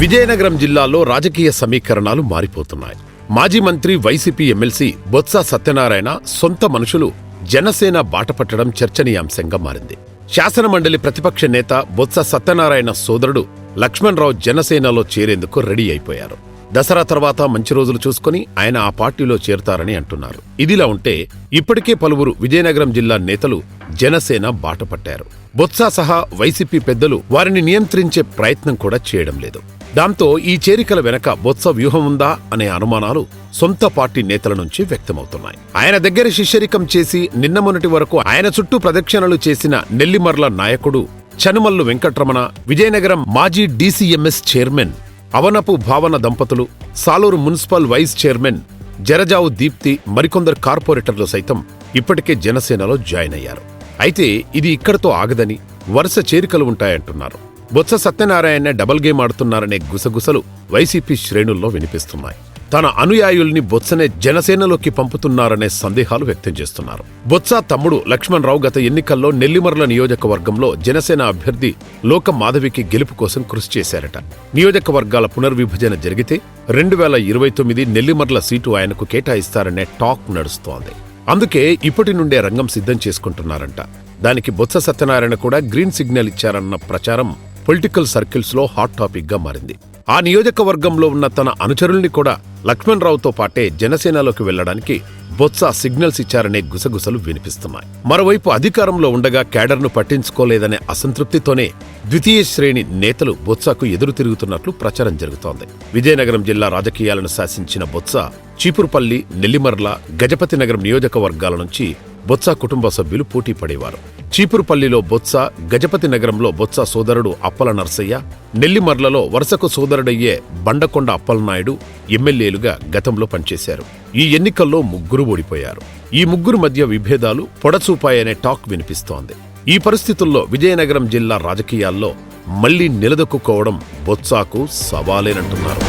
విజయనగరం జిల్లాలో రాజకీయ సమీకరణాలు మారిపోతున్నాయి. మాజీ మంత్రి వైసీపీ ఎమ్మెల్సీ బొత్స సత్యనారాయణ సొంత మనుషులు జనసేన బాటపట్టడం చర్చనీయాంశంగా మారింది. శాసనమండలి ప్రతిపక్ష నేత బొత్స సత్యనారాయణ సోదరుడు లక్ష్మణరావు జనసేనలో చేరేందుకు రెడీ అయిపోయారు. దసరా తర్వాత మంచి రోజులు చూసుకుని ఆయన ఆ పార్టీలో చేరతారని అంటున్నారు. ఇదిలా ఉంటే ఇప్పటికే పలువురు విజయనగరం జిల్లా నేతలు జనసేన బాట పట్టారు. బొత్స సహా వైసీపీ పెద్దలు వారిని నియంత్రించే ప్రయత్నం కూడా చేయడం లేదు. దాంతో ఈ చేరికల వెనక బొత్స వ్యూహం ఉందా అనే అనుమానాలు సొంత పార్టీ నేతల నుంచి వ్యక్తమవుతున్నాయి. ఆయన దగ్గర శిష్యరికం చేసి నిన్న మొన్నటి వరకు ఆయన చుట్టూ ప్రదక్షిణలు చేసిన నెల్లిమర్ల నాయకుడు చనుమల్లు వెంకట్రమణ విజయనగరం మాజీ డీసీఎంఎస్ చైర్మన్ అవనపు భావన దంపతులు Saluru municipal vice chairman Jarajavu Deepti మరికొందరు కార్పొరేటర్లు సైతం ఇప్పటికే జనసేనలో జాయిన్ అయ్యారు. అయితే ఇది ఇక్కడతో ఆగదని వరుస చేరికలు ఉంటాయంటున్నారు. బొత్స సత్యనారాయణ డబల్ గేమ్ ఆడుతున్నారనే గుసగుసలు వైసీపీ శ్రేణుల్లో వినిపిస్తున్నాయి. తన అనుయాయుల్ని బొత్సనే జనసేనలోకి పంపుతున్నారనే సందేహాలు వ్యక్తం చేస్తున్నారు. బొత్స తమ్ముడు లక్ష్మణ్ రావు గత ఎన్నికల్లో నెల్లిమర్ల నియోజకవర్గంలో జనసేన అభ్యర్థి లోక మాధవికి గెలుపు కోసం కృషి చేశారట. నియోజకవర్గాల పునర్విభజన జరిగితే రెండు వేల ఇరవై తొమ్మిది నెల్లిమర్ల సీటు ఆయనకు కేటాయిస్తారనే టాక్ నడుస్తోంది. అందుకే ఇప్పటి నుండే రంగం సిద్ధం చేసుకుంటున్నారంట. దానికి బొత్స సత్యనారాయణ కూడా గ్రీన్ సిగ్నల్ ఇచ్చారన్న ప్రచారం పొలిటికల్ సర్కిల్స్లో హాట్ టాపిక్గా మారింది. ఆ నియోజకవర్గంలో ఉన్న తన అనుచరుల్ని కూడా లక్ష్మణరావుతో పాటే జనసేనలోకి వెళ్ళడానికి బొత్స సిగ్నల్స్ ఇచ్చారనే గుసగుసలు వినిపిస్తున్నాయి. మరోవైపు అధికారంలో ఉండగా క్యాడర్ను పట్టించుకోలేదనే అసంతృప్తితోనే ద్వితీయ శ్రేణి నేతలు బొత్సకు ఎదురు తిరుగుతున్నట్లు ప్రచారం జరుగుతోంది. విజయనగరం జిల్లా రాజకీయాలను శాసించిన బొత్స చీపురుపల్లి నెల్లిమర్ల గజపతినగరం నియోజకవర్గాల నుంచి బొత్స కుటుంబ సభ్యులు పోటీ పడేవారు. చీపురుపల్లిలో బొత్స గజపతి నగరంలో బొత్స సోదరుడు అప్పల నర్సయ్య నెల్లిమర్లలో వరుసకు సోదరుడయ్యే బండకొండ అప్పలనాయుడు ఎమ్మెల్యేలుగా గతంలో పనిచేశారు. ఈ ఎన్నికల్లో ముగ్గురు ఓడిపోయారు. ఈ ముగ్గురు మధ్య విభేదాలు పొడచూపాయనే టాక్ వినిపిస్తోంది. ఈ పరిస్థితుల్లో విజయనగరం జిల్లా రాజకీయాల్లో మళ్ళీ నిలదొక్కుకోవడం బొత్సాకు సవాలేనంటున్నారు.